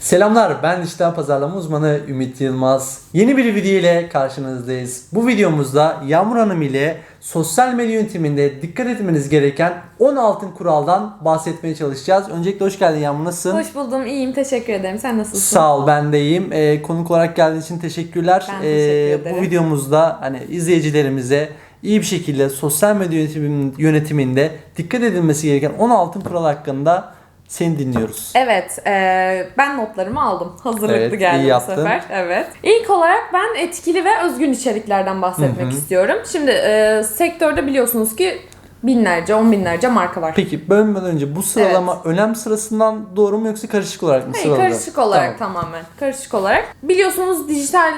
Selamlar ben dijital pazarlama uzmanı Ümit Yılmaz. Yeni bir video ile karşınızdayız. Bu videomuzda Yağmur Hanım ile sosyal medya yönetiminde dikkat etmeniz gereken 10 altın kuraldan bahsetmeye çalışacağız. Öncelikle hoş geldin Yağmur nasılsın? Hoş buldum, iyiyim. Teşekkür ederim. Sen nasılsın? Sağ ol ben de iyiyim. Ee, konuk olarak geldiğin için teşekkürler. Ben teşekkür ederim. bu videomuzda hani izleyicilerimize iyi bir şekilde sosyal medya yönetim- yönetiminde dikkat edilmesi gereken 10 altın kural hakkında seni dinliyoruz. Evet, e, ben notlarımı aldım. Hazırlıklı Evet, iyi geldim bu sefer. Evet. İlk olarak ben etkili ve özgün içeriklerden bahsetmek Hı hı. istiyorum. Şimdi e, sektörde biliyorsunuz ki binlerce, on binlerce marka var. Peki bölmeden önce bu sıralama önem sırasından doğru mu yoksa karışık olarak mı Hayır, karışık olarak Tamam. tamamen. Karışık olarak. Biliyorsunuz dijital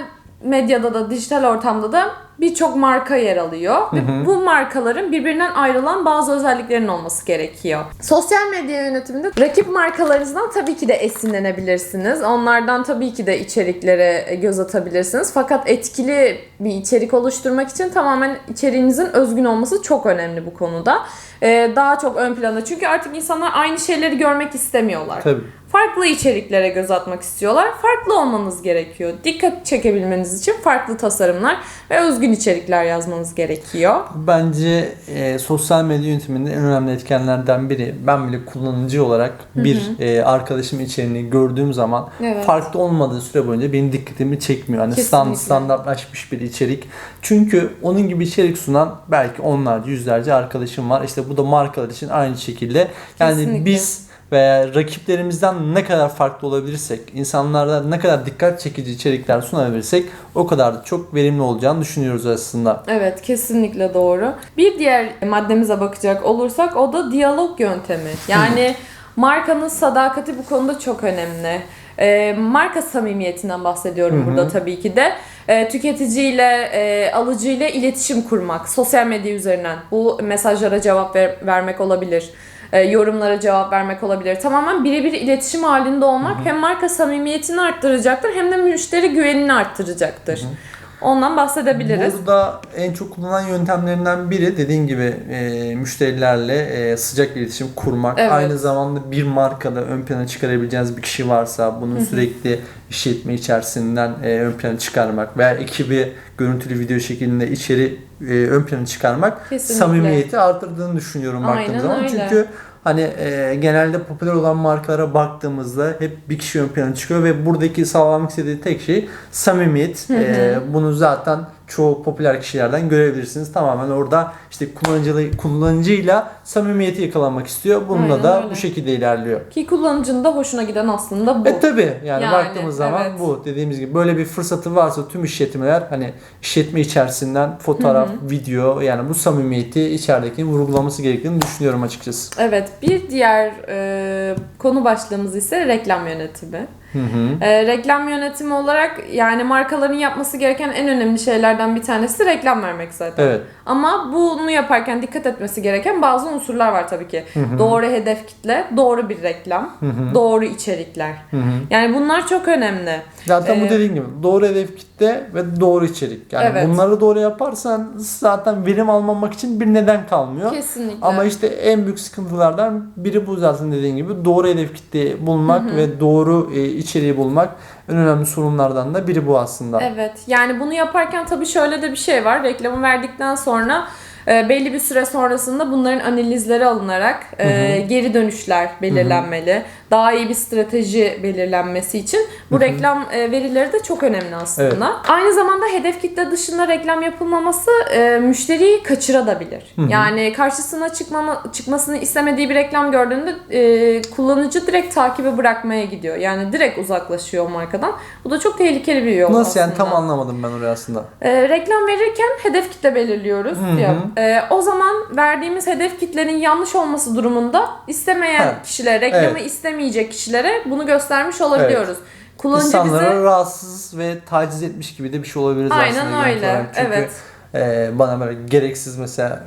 medyada da, dijital ortamda da birçok marka yer alıyor. Ve bu markaların birbirinden ayrılan bazı özelliklerinin olması gerekiyor. Sosyal medya yönetiminde rakip markalarınızdan tabii ki de esinlenebilirsiniz. Onlardan tabii ki de içeriklere e, göz atabilirsiniz. Fakat etkili bir içerik oluşturmak için tamamen içeriğinizin özgün olması çok önemli bu konuda. Ee, daha çok ön planda. Çünkü artık insanlar aynı şeyleri görmek istemiyorlar Tabii. Farklı içeriklere göz atmak istiyorlar. Farklı olmanız gerekiyor. Dikkat çekebilmeniz için farklı tasarımlar ve özgün içerikler yazmanız gerekiyor. Bence e, sosyal medya yönetiminde en önemli etkenlerden biri ben bile kullanıcı olarak bir e, arkadaşım içeriğini gördüğüm zaman Evet. farklı olmadığı süre boyunca benim dikkatimi çekmiyor. Hani stand, standartlaşmış bir içerik. Çünkü onun gibi içerik sunan belki onlarca yüzlerce arkadaşım var. İşte bu da markalar için aynı şekilde. Yani Kesinlikle. biz veya rakiplerimizden ne kadar farklı olabilirsek, insanlarda ne kadar dikkat çekici içerikler sunabilirsek o kadar da çok verimli olacağını düşünüyoruz aslında. Evet kesinlikle doğru. Bir diğer maddemize bakacak olursak o da diyalog yöntemi. Yani markanın sadakati bu konuda çok önemli. Ee, marka samimiyetinden bahsediyorum Hı hı. burada tabii ki de. Ee, tüketiciyle, e, alıcıyla iletişim kurmak. Sosyal medya üzerinden. Bu mesajlara cevap ver- vermek olabilir. E, yorumlara cevap vermek olabilir. Tamamen birebir iletişim halinde olmak hem marka samimiyetini arttıracaktır hem de müşteri güvenini arttıracaktır. Ondan bahsedebiliriz. Burada en çok kullanılan yöntemlerinden biri dediğin gibi e, müşterilerle e, sıcak iletişim kurmak. Evet. Aynı zamanda bir markada ön plana çıkarabileceğiniz bir kişi varsa bunu sürekli işletme içerisinden e, ön plana çıkarmak veya ekibi görüntülü video şeklinde içeri e, ön plana çıkarmak Kesinlikle. samimiyeti artırdığını düşünüyorum baktığım Aynen zaman. öyle. Çünkü Hani e, genelde popüler olan markalara baktığımızda hep bir kişi ön plana çıkıyor ve buradaki sağlamak istediği tek şey samimiyet. E, bunu zaten çoğu popüler kişilerden görebilirsiniz. Tamamen orada işte kullanıcı kullanıcıyla samimiyeti yakalamak istiyor. Bununla Aynen da öyle. bu şekilde ilerliyor. Ki kullanıcının da hoşuna giden aslında bu. E tabi yani, Yani, baktığımız zaman evet. bu dediğimiz gibi böyle bir fırsatı varsa tüm işletmeler hani işletme içerisinden fotoğraf, video yani bu samimiyeti içerideki vurgulaması gerektiğini düşünüyorum açıkçası. Evet, bir diğer e, konu başlığımız ise reklam yönetimi. Hı hı. E, reklam yönetimi olarak yani markaların yapması gereken en önemli şeylerden bir tanesi reklam vermek zaten. Evet. Ama bunu yaparken dikkat etmesi gereken bazı unsurlar var tabii ki. Doğru hedef kitle, doğru bir reklam, doğru içerikler. Hı hı. Yani bunlar çok önemli. Zaten bu Ee, dediğin gibi doğru hedef kitle ve doğru içerik. Yani Evet. bunları doğru yaparsan zaten verim almamak için bir neden kalmıyor. Kesinlikle. Ama işte en büyük sıkıntılardan biri bu zaten dediğin gibi doğru hedef kitleyi bulmak ve doğru e, içeriği bulmak en önemli sorunlardan da biri bu aslında. Evet. Yani bunu yaparken tabii şöyle de bir şey var. Reklamı verdikten sonra e, belli bir süre sonrasında bunların analizleri alınarak e, geri dönüşler belirlenmeli. Daha iyi bir strateji belirlenmesi için bu reklam e, verileri de çok önemli aslında. Aynı zamanda hedef kitle dışında reklam yapılmaması e, müşteriyi kaçırabilir. Yani karşısına çıkmama, çıkmasını istemediği bir reklam gördüğünde e, kullanıcı direkt takibi bırakmaya gidiyor. Yani direkt uzaklaşıyor markadan. Bu da çok tehlikeli bir yol Nasıl yani aslında. tam anlamadım ben orayı aslında. Reklam verirken hedef kitle belirliyoruz. Ya, Ee, o zaman verdiğimiz hedef kitlenin yanlış olması durumunda istemeyen Evet. kişilere, reklamı Evet. İstemeyecek kişilere bunu göstermiş olabiliyoruz. Kullanıcı İnsanları bize rahatsız ve taciz etmiş gibi de bir şey olabilir Aynen aslında. görüntü öyle. Çünkü evet. e, bana böyle gereksiz mesela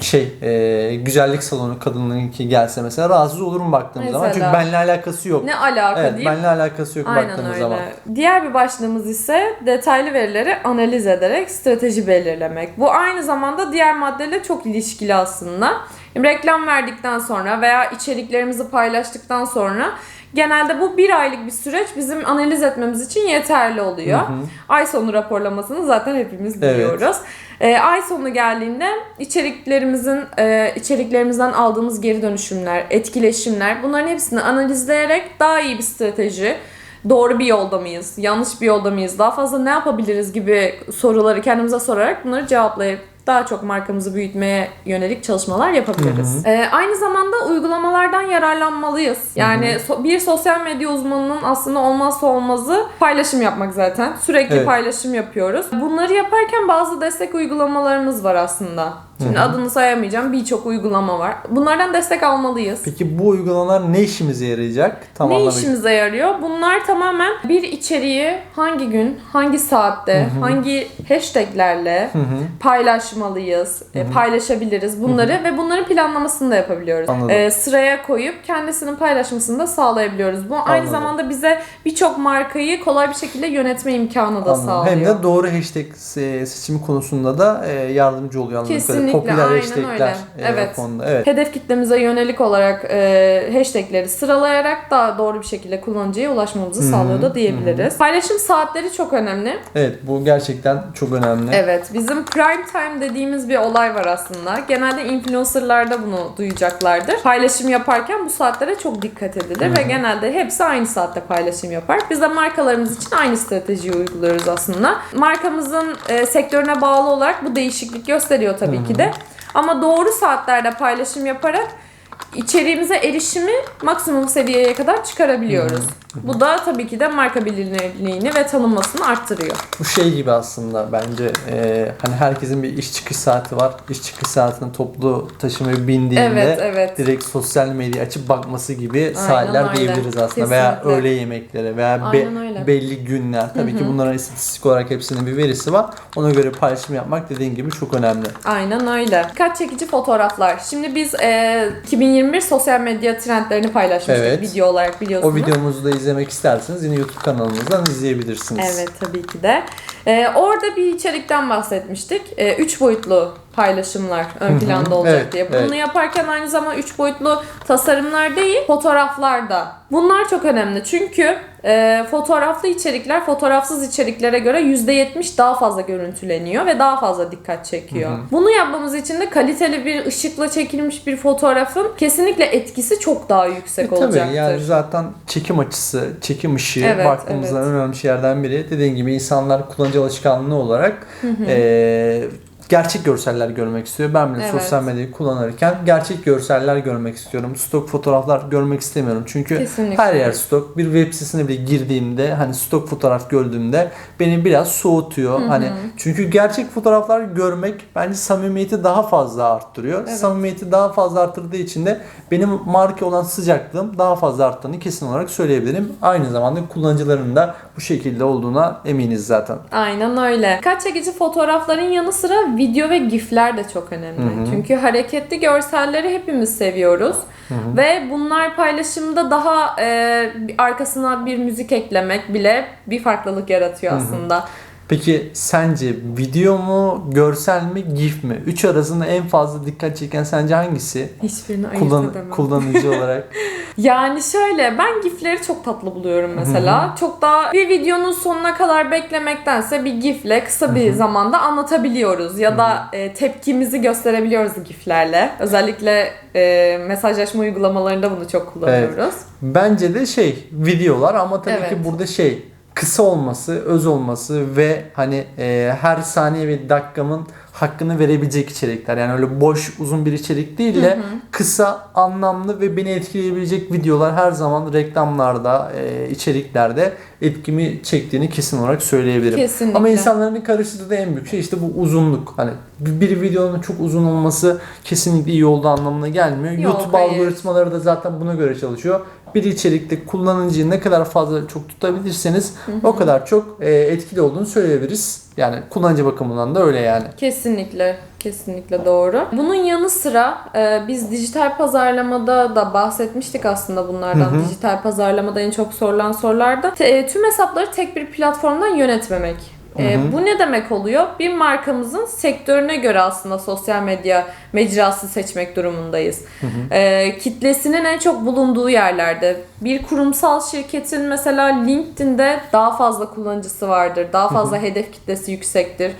şey e, güzellik salonu kadınlarınki gelse mesela rahatsız olurum baktığım zaman. Çünkü Mesela. benimle alakası yok. ne alaka Evet, deyip benimle alakası yok Aynen baktığımız öyle. zaman. Diğer bir başlığımız ise detaylı verileri analiz ederek strateji belirlemek. Bu aynı zamanda diğer maddeyle çok ilişkili aslında. Reklam verdikten sonra veya içeriklerimizi paylaştıktan sonra Genelde bu bir aylık bir süreç bizim analiz etmemiz için yeterli oluyor. Ay sonu raporlamasını zaten hepimiz Evet. biliyoruz. Ee, ay sonu geldiğinde içeriklerimizin e, içeriklerimizden aldığımız geri dönüşümler, etkileşimler bunların hepsini analizleyerek daha iyi bir strateji, doğru bir yolda mıyız, yanlış bir yolda mıyız, daha fazla ne yapabiliriz gibi soruları kendimize sorarak bunları cevaplayıp daha çok markamızı büyütmeye yönelik çalışmalar yapabiliriz. Ee, aynı zamanda uygulamalardan yararlanmalıyız. Yani so- bir sosyal medya uzmanının aslında olmazsa olmazı paylaşım yapmak zaten. Sürekli Evet. paylaşım yapıyoruz. Bunları yaparken bazı destek uygulamalarımız var aslında. Şimdi adını sayamayacağım birçok uygulama var. Bunlardan destek almalıyız. Peki bu uygulamalar ne işimize yarayacak? Tam Ne anlamak- işimize yarıyor? Bunlar tamamen bir içeriği hangi gün, hangi saatte, hangi hashtaglerle paylaşmalıyız, e, paylaşabiliriz bunları ve bunların planlamasını da yapabiliyoruz. Anladım. E, sıraya koyup kendisinin paylaşmasını da sağlayabiliyoruz. Bu aynı Anladım. zamanda bize birçok markayı kolay bir şekilde yönetme imkanı da Anladım. sağlıyor. Hem de doğru hashtag se- seçimi konusunda da e, yardımcı oluyor anladığım kadarıyla. Kesinlikle, Popüler aynen öyle. e, Evet. konuda. Evet. Hedef kitlemize yönelik olarak e, hashtagleri sıralayarak daha doğru bir şekilde kullanıcıya ulaşmamızı sağlıyor da diyebiliriz. Paylaşım saatleri çok önemli. Evet bu gerçekten çok önemli. Evet, bizim prime time dediğimiz bir olay var aslında. Genelde influencerlarda bunu duyacaklardır. Paylaşım yaparken bu saatlere çok dikkat edilir ve genelde hepsi aynı saatte paylaşım yapar. Biz de markalarımız için aynı stratejiyi uyguluyoruz aslında. Markamızın e, sektörüne bağlı olarak bu değişiklik gösteriyor tabii ki de. Ama doğru saatlerde paylaşım yaparak içeriğimize erişimi maksimum seviyeye kadar çıkarabiliyoruz. Bu da tabii ki de marka bilinirliğini ve tanınmasını arttırıyor. Bu şey gibi aslında bence e, hani herkesin bir iş çıkış saati var. İş çıkış saatine toplu taşımaya bindiğinde Evet, evet. direkt sosyal medya açıp bakması gibi saatler öyle. diyebiliriz aslında. Veya Kesinlikle. öğle yemekleri veya be- Aynen belli günler. Tabii ki bunların istatistik olarak hepsinin bir verisi var. Ona göre paylaşım yapmak dediğin gibi çok önemli. Aynen öyle. Dikkat çekici fotoğraflar. Şimdi biz e, 2021 sosyal medya trendlerini paylaşmıştık Evet. video olarak biliyorsunuz. O videomuzu da izlemek isterseniz yine YouTube kanalımızdan izleyebilirsiniz. Evet tabii ki de. E, orada bir içerikten bahsetmiştik. E, üç boyutlu paylaşımlar ön planda olacak Evet, diye. Bunu evet. yaparken aynı zamanda üç boyutlu tasarımlar değil, fotoğraflar da. Bunlar çok önemli çünkü e, fotoğraflı içerikler fotoğrafsız içeriklere göre %70 daha fazla görüntüleniyor ve daha fazla dikkat çekiyor. Bunu yapmamız için de kaliteli bir ışıkla çekilmiş bir fotoğrafın kesinlikle etkisi çok daha yüksek E, tabii olacaktır. yani zaten çekim açısı, çekim ışığı Evet, baktığımızda evet. önemli şeylerden biri. Dediğim gibi insanlar kullanıcı alışkanlığı olarak e, gerçek görseller görmek istiyor. Ben bile Evet. sosyal medyayı kullanırken gerçek görseller görmek istiyorum. Stok fotoğraflar görmek istemiyorum. Çünkü Kesinlikle. her yer stok. Bir web sitesine bile girdiğimde hani stok fotoğraf gördüğümde beni biraz soğutuyor. Hani çünkü gerçek fotoğraflar görmek bence samimiyeti daha fazla arttırıyor. Evet. Samimiyeti daha fazla arttırdığı için de benim marka olan sıcaklığım daha fazla arttığını kesin olarak söyleyebilirim. Aynı zamanda kullanıcıların da bu şekilde olduğuna eminiz zaten. Aynen öyle. Dikkat çekici fotoğrafların yanı sıra video ve gifler de çok önemli. Çünkü hareketli görselleri hepimiz seviyoruz. Ve bunlar paylaşımda daha e, arkasına bir müzik eklemek bile bir farklılık yaratıyor aslında. Peki sence video mu, görsel mi, gif mi? Üç arasında en fazla dikkat çeken sence hangisi? Hiçbirini ayırt Kullan edemem. kullanıcı olarak. Yani şöyle ben gifleri çok tatlı buluyorum mesela. Çok daha bir videonun sonuna kadar beklemektense bir gifle kısa bir zamanda anlatabiliyoruz. Ya da e, tepkimizi gösterebiliyoruz giflerle. Özellikle e, mesajlaşma uygulamalarında bunu çok kullanıyoruz. Bence de şey videolar ama tabii Evet. ki burada şey kısa olması, öz olması ve hani e, her saniye ve dakikamın hakkını verebilecek içerikler. Yani öyle boş uzun bir içerik değil de kısa, anlamlı ve beni etkileyebilecek videolar her zaman reklamlarda, e, içeriklerde etkimi çektiğini kesin olarak söyleyebilirim. Kesinlikle. Ama insanların karıştırdığı en büyük şey işte bu uzunluk. Hani bir bir videonun çok uzun olması kesinlikle iyi olduğu anlamına gelmiyor. Yok, YouTube hayır. algoritmaları da zaten buna göre çalışıyor. Bir içerikte kullanıcıyı ne kadar fazla çok tutabilirseniz o kadar çok e, etkili olduğunu söyleyebiliriz. Yani kullanıcı bakımından da öyle yani. Kesinlikle, kesinlikle doğru. Bunun yanı sıra e, biz dijital pazarlamada da bahsetmiştik aslında bunlardan. Hı hı. Dijital pazarlamada en çok sorulan sorularda e, tüm hesapları tek bir platformdan yönetmemek. E, Hı hı. bu ne demek oluyor? Bir markamızın sektörüne göre aslında sosyal medya mecrası seçmek durumundayız. Ee, kitlesinin en çok bulunduğu yerlerde bir kurumsal şirketin mesela LinkedIn'de daha fazla kullanıcısı vardır. Daha fazla hedef kitlesi yüksektir.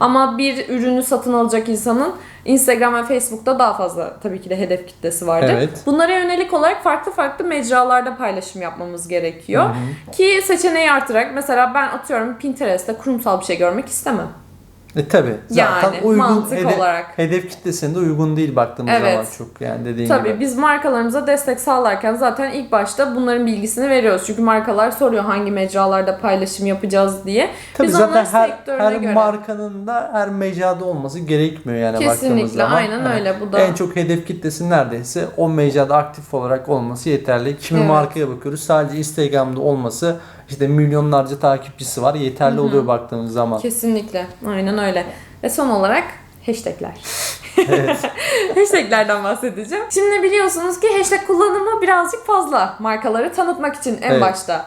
Ama bir ürünü satın alacak insanın Instagram ve Facebook'ta daha fazla tabii ki de hedef kitlesi vardır. Evet. Bunlara yönelik olarak farklı farklı mecralarda paylaşım yapmamız gerekiyor. Ki seçeneği artırarak mesela ben atıyorum Pinterest'te kurumsal bir şey görmek istemem. E tabi. Zaten Yani, uygun hedef, olarak. hedef kitlesinde uygun değil baktığımız Evet. zaman çok yani dediğin Tabii gibi. biz markalarımıza destek sağlarken zaten ilk başta bunların bilgisini veriyoruz. Çünkü markalar soruyor hangi mecralarda paylaşım yapacağız diye. Tabii biz zaten her, her göre. markanın da her mecrada olması gerekmiyor yani baktığımız Kesinlikle zaman. aynen Hani öyle bu da. En çok hedef kitlesi neredeyse o mecrada aktif olarak olması yeterli. Kimi Evet. markaya bakıyoruz sadece Instagram'da olması işte milyonlarca takipçisi var yeterli oluyor baktığımız zaman. Kesinlikle. Aynen öyle. Ve son olarak hashtagler. Evet. Hashtaglerden bahsedeceğim. Şimdi biliyorsunuz ki hashtag kullanımı birazcık fazla markaları tanıtmak için en Evet. başta.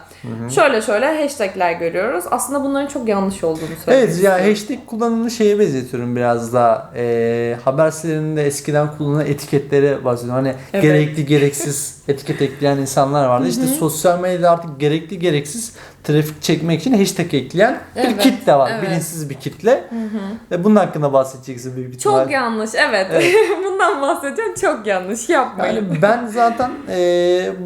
Şöyle şöyle hashtagler görüyoruz. Aslında bunların çok yanlış olduğunu Evet söylüyoruz. ya hashtag kullanımını şeye benzetiyorum biraz daha. Ee, haber sitelerinde eskiden kullanılan etiketlere bahsediyorum. Hani Evet. gerekli gereksiz etiket ekleyen insanlar vardı. İşte sosyal medyada artık gerekli gereksiz trafik çekmek için hashtag ekleyen bir Evet, kitle var. evet. Bilinçsiz bir kitle. Ve bunun hakkında bahsedeceksin büyük ihtimal. Çok yanlış. Evet. Evet. Bundan bahsedeceğim. Çok yanlış. Yapmayın. Yani ben zaten e,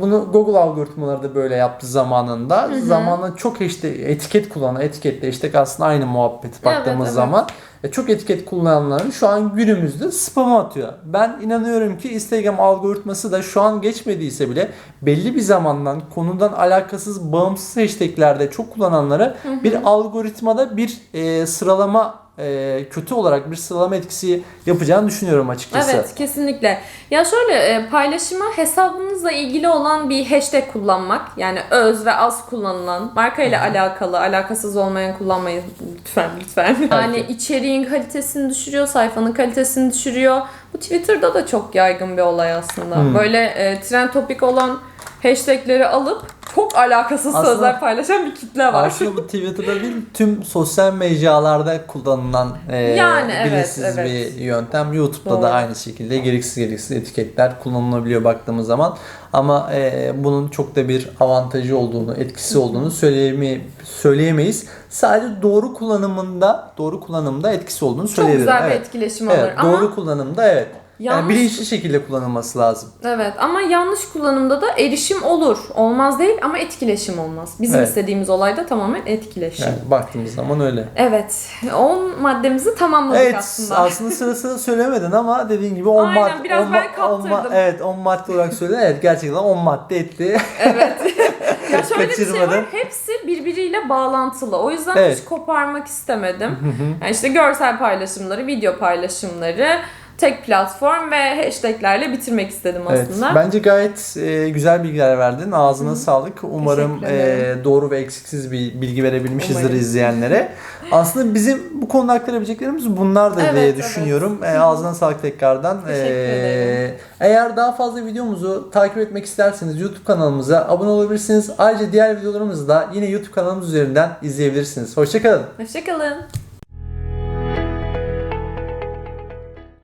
bunu Google algoritmaları da böyle yaptı zamanında. Zamanında çok işte etiket kullanan, etiketle işte aslında aynı muhabbet baktığımız evet. zaman. E, çok etiket kullananların şu an günümüzde spam atıyor. Ben inanıyorum ki Instagram algoritması da şu an geçmediyse bile belli bir zamandan konudan alakasız bağımsız hashtaglerde çok kullananlara bir algoritmada bir e, sıralama e, kötü olarak bir sıralama etkisi yapacağını düşünüyorum açıkçası. Evet kesinlikle. Ya şöyle e, paylaşıma hesabınızla ilgili olan bir hashtag kullanmak yani öz ve az kullanılan markayla alakalı alakasız olmayan kullanmayın lütfen lütfen. Yani içeriğin kalitesini düşürüyor, sayfanın kalitesini düşürüyor. Bu Twitter'da da çok yaygın bir olay aslında. Hmm. Böyle e, trend topik olan hashtagleri alıp çok alakasız Aslında- sözler paylaşan bir kitle var. Aslında bu Twitter'da değil tüm sosyal mecralarda kullanılan e, Yani evet, bilinçsiz evet. bir yöntem. YouTube'da Doğru. da aynı şekilde gereksiz gereksiz etiketler kullanılabiliyor baktığımız zaman. Ama e, bunun çok da bir avantajı olduğunu, etkisi olduğunu söyleyeme, söyleyemeyiz. Sadece doğru kullanımında, doğru kullanımda etkisi olduğunu Çok söyleyebilirim. güzel bir evet. etkileşim olur Evet, ama doğru kullanımda evet. Yani Yanlış- bilinçli şekilde kullanılması lazım. Evet ama yanlış kullanımda da erişim olur. Olmaz değil ama etkileşim olmaz. Bizim Evet. istediğimiz olay da tamamen etkileşim. Yani baktığımız zaman öyle. Evet. 10 maddemizi tamamladık Evet aslında. aslında sırasını söylemedin ama dediğin gibi 10 Aynen, madde biraz 10 ben ma- on kaptırdım. evet 10 madde olarak söyledin. Evet gerçekten 10 madde etli. evet. ya şöyle bir şey var. Kaçırmadım. Hepsi birbiriyle bağlantılı. O yüzden Evet. hiç koparmak istemedim. yani işte görsel paylaşımları, video paylaşımları, tek platform ve hashtaglerle bitirmek istedim evet. aslında. Bence gayet e, güzel bilgiler verdin. Ağzına sağlık. Umarım e, doğru ve eksiksiz bir bilgi verebilmişizdir Umarım. izleyenlere. Aslında bizim bu konuda aktarabileceklerimiz bunlar da Evet, diye evet. düşünüyorum. E, ağzına sağlık tekrardan. Teşekkür ederim. Eğer daha fazla videomuzu takip etmek isterseniz YouTube kanalımıza abone olabilirsiniz. Ayrıca diğer videolarımızı da yine YouTube kanalımız üzerinden izleyebilirsiniz. Hoşçakalın. Hoşçakalın.